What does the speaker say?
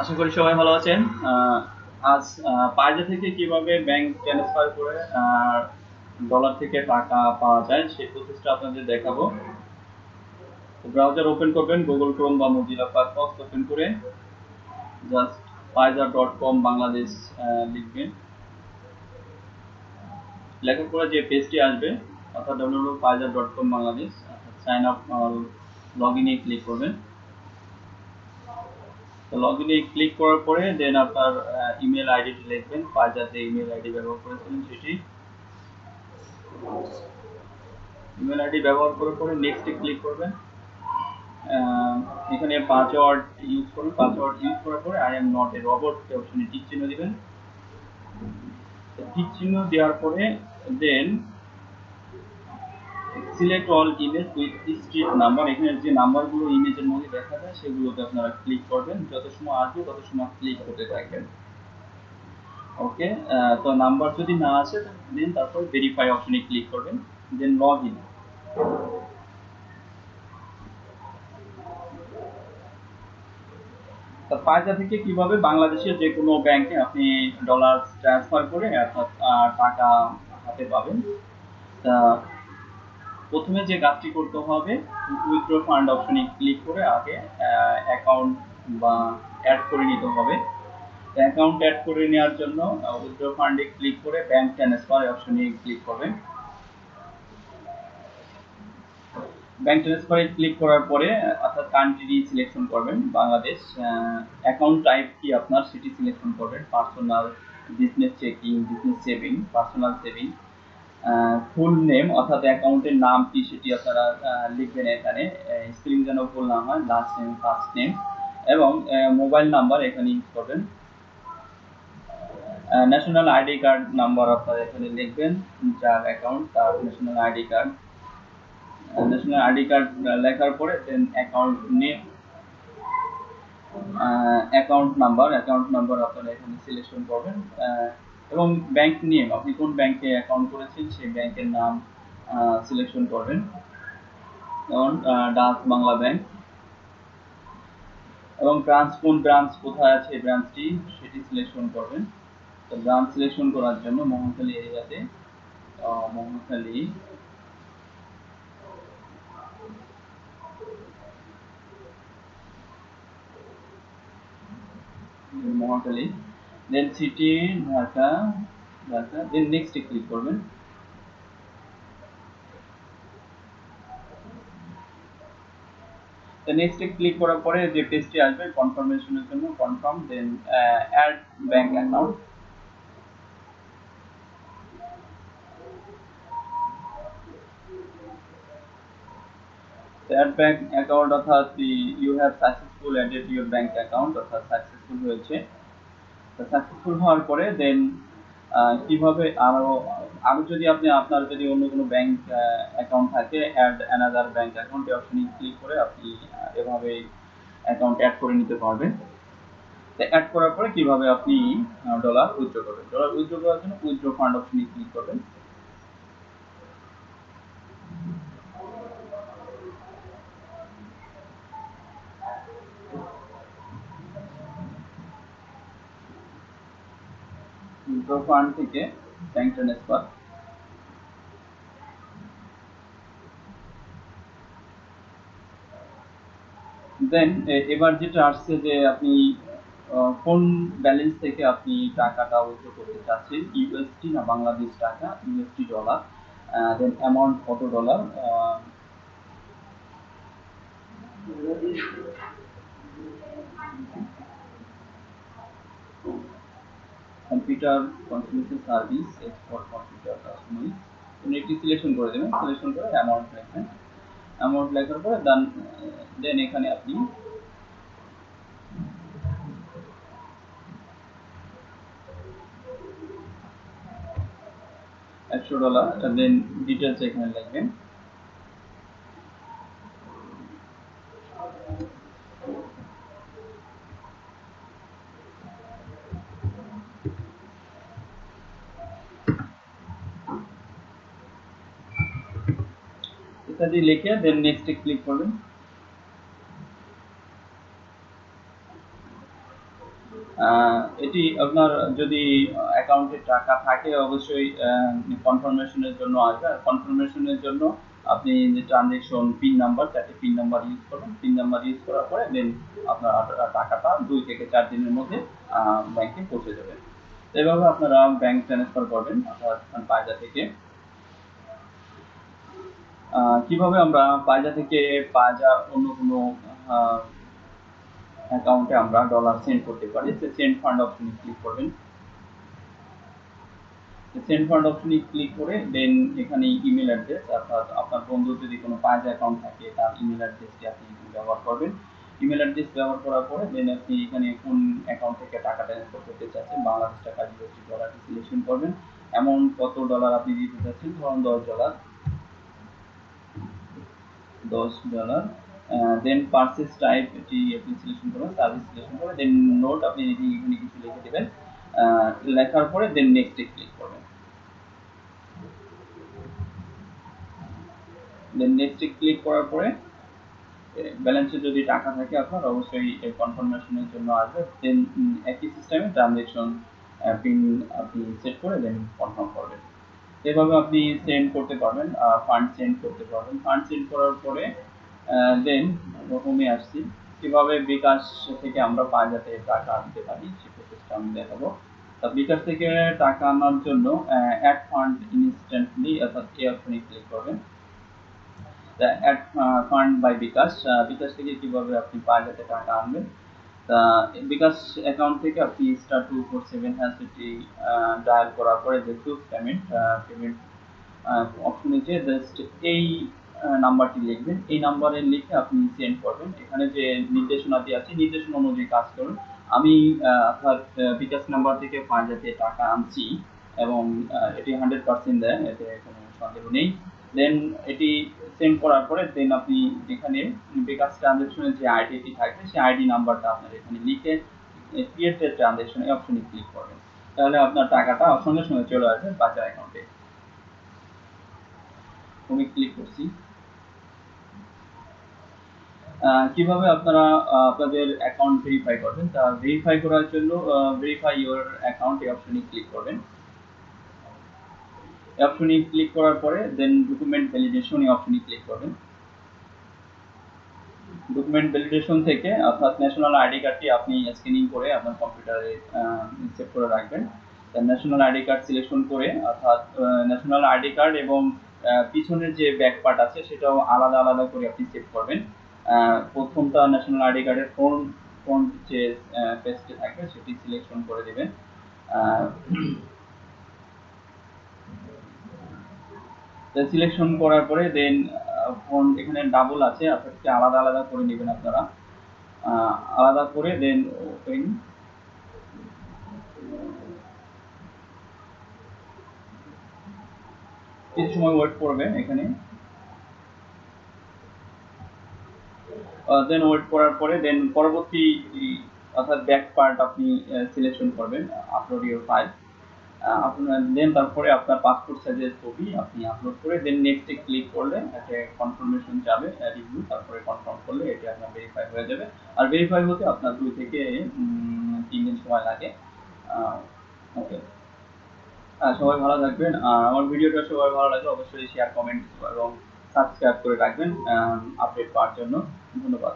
আশা করি সবাই ভালো আছেন। আজ পাইজা থেকে কীভাবে ব্যাংক ট্রান্সফার করে আর ডলার থেকে টাকা পাওয়া যায় সেই প্রসেসটা আপনাদের দেখাবো। ব্রাউজার ওপেন করবেন গুগল ক্রোম বা মজিলা ফায়ারফক্স ওপেন করে just Payza dot com Bangladesh লিখবেন। লেখার পরে যে পেজটি আসবে, অর্থাৎ W dot com Bangladesh sign up log ইনে ক্লিক করবেন। তো লগ ইনে ক্লিক করার পরে দেন আপনার ইমেল আইডিটি লিখবেন পাইজা যে ইমেল আইডি ব্যবহার করেছিলেন সেটি। ইমেল আইডি ব্যবহার করার পরে নেক্সটে ক্লিক করবেন। এখানে পাসওয়ার্ড ইউজ করুন। পাসওয়ার্ড ইউজ করার পরে I am not a robot অপশনে টিক চিহ্ন দিবেন। টিক চিহ্ন দেওয়ার পরে then select all image with street number এখানে যে নাম্বারগুলো ইমেজের মধ্যে দেখা যায়, সেগুলোতে আপনারা ক্লিক করবেন। যত সময় আসবে, তত সময় ক্লিক করতে থাকবেন। ওকে তো নাম্বার যদি না আসে দেন তারপর ভেরিফাই অপশনে ক্লিক করবেন। দেন লগ ইন তা পায়জা থেকে কীভাবে বাংলাদেশের যে কোনো ব্যাংকে আপনি ডলার ট্রান্সফার করে অর্থাৎ টাকা হাতে পাবেন? তা প্রথমে যে কাজটি করতে হবে উইথড্র ফান্ড অপশনে ক্লিক করে আগে অ্যাকাউন্ট বা অ্যাড করে নিতে হবে। অ্যাকাউন্ট অ্যাড করে নেওয়ার জন্য উইথড্র ফান্ডে ক্লিক করে ব্যাংক ট্রান্সফার অপশনে ক্লিক করবেন। ব্যাংক ট্রান্সফারে ক্লিক করার পরে, অর্থাৎ কান্ট্রি সিলেকশন করবেন, বাংলাদেশ অ্যাকাউন্ট টাইপ কি আপনার সেটি সিলেকশন করবেন personal business checking business saving personal saving full name অর্থাৎ অ্যাকাউন্টের নাম কি সেটি আপনারা লিখবেন এখানে। স্পেলিং যেন ভুল না হয় লাস্ট নেম ফার্স্ট নেম এবং মোবাইল নাম্বার এখানে ইউজ করবেন। ন্যাশনাল আইডি কার্ড নাম্বার আপনারা এখানে লিখবেন, যার অ্যাকাউন্ট তার national ID card national ID card লেখার পরে then account name account number account number আপনারা এখানে সিলেকশন করবেন। এবং ব্যাংক নেম আপনি কোন ব্যাংকে অ্যাকাউন্ট করেছেন সেই ব্যাংকের নাম সিলেকশন করবেন। যেমন ডাচ বাংলা ব্যাংক এবং ব্রাঞ্চ কোন ব্রাঞ্চ কোথায় আছে এই ব্রাঞ্চটি সেটি সিলেকশন করবেন। তো ব্রাঞ্চ সিলেকশন করার জন্য মোহনখালী এরিয়াতে আহ, মোহনখালী মহাখালী দেন সিটি ঢাকা ঢাকা দেন নেক্সটে ক্লিক করবেন। নেক্সটে ক্লিক করার পরে যে পেজটি আসবে কনফার্মেশনের জন্য কনফার্ম দেন add bank account add bank account অর্থাৎ you have successful added your bank account অর্থাৎ সাকসেসফুল হয়েছে। সাকসেসফুল হওয়ার পরে দেন কীভাবে আরও আরও যদি আপনি, আপনার যদি অন্য কোনো ব্যাংক অ্যাকাউন্ট থাকে অ্যাড অ্যানাদার ব্যাংক অ্যাকাউন্ট এই অপশনে ক্লিক করে আপনি এভাবে অ্যাকাউন্ট অ্যাড করে নিতে পারবেন। অ্যাড করার পরে কীভাবে আপনি ডলার উইথড্র করবেন? ডলার উইথড্র করার জন্য উইথড্র ফান্ড অপশনে ক্লিক করবেন। উইথড্র ফান্ড থেকে ব্যাংক ট্রান্সফার দেন এবার যেটা আসছে যে আপনি কোন ব্যালেন্স থেকে আপনি টাকাটা উইথড্র করতে চাচ্ছেন? ইউএসটি না বাংলাদেশ টাকা? ইউএসটি ডলার দেন অ্যামাউন্ট কত dollar computer confusion service export computer customize একটি সিলেকশন করে দেবেন সিলেকশন করে অ্যামাউন্ট লিখবেন অ্যামাউন্ট লেখার পরে দেন দেন এখানে আপনি একশো ডলার দেন ডিটেলস এখানে লিখবেন। ইত্যাদি লিখে দেন নেক্সটে ক্লিক করবেন। এটি আপনার যদি অ্যাকাউন্টে টাকা থাকে, অবশ্যই কনফার্মেশনের জন্য আসবে। আর কনফার্মেশনের জন্য আপনি যে ট্রানজেকশন পিন নাম্বার চারটি পিন নাম্বার ইউজ করবেন। পিন নাম্বার ইউজ করার পরে দেন আপনার টাকাটা দুই থেকে চার দিনের মধ্যে ব্যাংকে পৌঁছে যাবে। এভাবে আপনারা ব্যাংক ট্রান্সফার করবেন, অর্থাৎ পায়জা থেকে। কীভাবে আমরা পায়জা থেকে পায়জা অন্য কোনো অ্যাকাউন্টে আমরা ডলার সেন্ড করতে পারি? সে সেন্ড ফান্ড অপশনে ক্লিক করবেন। সেন্ড ফান্ড অপশনে ক্লিক করে দেন এখানে ইমেল অ্যাড্রেস অর্থাৎ আপনার বন্ধুর যদি কোনো পায়জা অ্যাকাউন্ট থাকে, তার ইমেল অ্যাড্রেসটি আপনি ব্যবহার করবেন। ইমেল অ্যাড্রেস ব্যবহার করার পরে দেন আপনি এখানে কোন অ্যাকাউন্ট থেকে টাকা ট্রান্সফার করতে চাচ্ছেন, বাংলাদেশ টাকা জিওসি ডলারটি সিলেকশন করবেন। অ্যামাউন্ট কত ডলার আপনি দিতে চাচ্ছেন? ধরুন দশ ডলার দশ ডলার দেন পারচেস টাইপ এটি আপনি সিলেকশন করবেন সার্ভিস সিলেকশন করবেন দেন নোট আপনি এখানে কিছু লিখে দেবেন লেখার পরে দেন নেক্সটে ক্লিক করবেন। দেন নেক্সটে ক্লিক করার পরে ব্যালেন্সে যদি টাকা থাকে আপনার, অবশ্যই কনফার্মেশনের জন্য আসবে দেন একই সিস্টেমে ট্রানজেকশন পিন আপনি সেট করে দেন কনফার্ম করবেন। এভাবে আপনি সেন্ড করতে পারবেন ফান্ড সেন্ড করতে পারবেন। ফান্ড সেন্ড করার পরে দেন হোমে আসছি, কীভাবে বিকাশ থেকে আমরা পাঁচ বাজারে টাকা আনতে পারি সে প্রসেসটা আমি দেখাবো। তা বিকাশ থেকে টাকা আনার জন্য অ্যাড ফান্ড ইনস্ট্যান্টলি অর্থাৎ এই অপশনে ক্লিক করবেন add fund by bKash bKash থেকে কীভাবে আপনি বাজারে টাকা আনবেন বিকাশ অ্যাকাউন্ট থেকে আপনি star two four seven hash এটি ডায়াল করার পরে যে পেমেন্ট পেমেন্ট অপশনে যে জাস্ট এই নাম্বারটি লিখবেন। এই নাম্বারে লিখে আপনি সেন্ড করবেন। এখানে যে নির্দেশনাটি আছে, নির্দেশনা অনুযায়ী কাজ করুন। আমি অর্থাৎ বিকাশ নাম্বার থেকে ফান্ডাতে টাকা আনছি এবং এটি হান্ড্রেড পার্সেন্ট দেয়, এতে কোনো সন্দেহ নেই। দেন এটি সেন্ড করার পরে দেন আপনি এখানে বিকাশ ট্রানজেকশনের যে আইডিটি থাকবে, সেই আইডি নাম্বারটা আপনার এখানে লিখে ক্রিয়েট ট্রানজেকশন এই অপশনে ক্লিক করবেন। তাহলে আপনার টাকাটা সঙ্গে সঙ্গে চলে আসবে বাজার অ্যাকাউন্টে আমি ক্লিক করছি। কীভাবে আপনারা আপনাদের অ্যাকাউন্ট ভেরিফাই করবেন? তা ভেরিফাই করার জন্য ভেরিফাই ইওর অ্যাকাউন্ট এই অপশনে ক্লিক করবেন। অপশনে ক্লিক করার পরে দেন ডকুমেন্ট ভ্যালিডেশন এই অপশনে ক্লিক করবেন। ডকুমেন্ট ভ্যালিডেশন থেকে অর্থাৎ ন্যাশনাল আইডি কার্ডটি আপনি স্ক্যানিং করে আপনার কম্পিউটারে সেভ করে রাখবেন। ন্যাশনাল আইডি কার্ড সিলেকশন করে, অর্থাৎ ন্যাশনাল আইডি কার্ড এবং পিছনের যে ব্যাক পার্ট আছে, সেটাও আলাদা আলাদা করে আপনি সেভ করবেন। প্রথমটা ন্যাশনাল আইডি কার্ডের ফ্রন্ট ফ্রন্ট যে পেজটি থাকবে, সেটি সিলেকশন করে দেবেন। সিলেকশন করার পরে দেন ফোন এখানে ডাবল আছে। আপনাদেরকে আলাদা আলাদা করে নেবেন আপনারা। আলাদা করে দেন ওপেন কিছু সময় ওয়েট করবেন এখানে। দেন ওয়েট করার পরে দেন পরবর্তী, অর্থাৎ ব্যাক পার্ট আপনি সিলেকশন করবেন আপলোড ইউর ফাইল দেন তারপরে আপনার পাসপোর্ট সাইজের ছবি আপনি আপলোড করে দেন নেক্সটে ক্লিক করলে একটা কনফার্মেশন যাবে রিভিউ তারপরে কনফার্ম করলে এটা আপনার ভেরিফাই হয়ে যাবে। আর ভেরিফাই হতে আপনার দুই থেকে তিন দিন সময় লাগে। ওকে সবাই ভালো থাকবেন। আর আমার ভিডিওটা সবাই ভালো লাগলে অবশ্যই শেয়ার কমেন্ট এবং সাবস্ক্রাইব করে রাখবেন আপডেট পাওয়ার জন্য। ধন্যবাদ।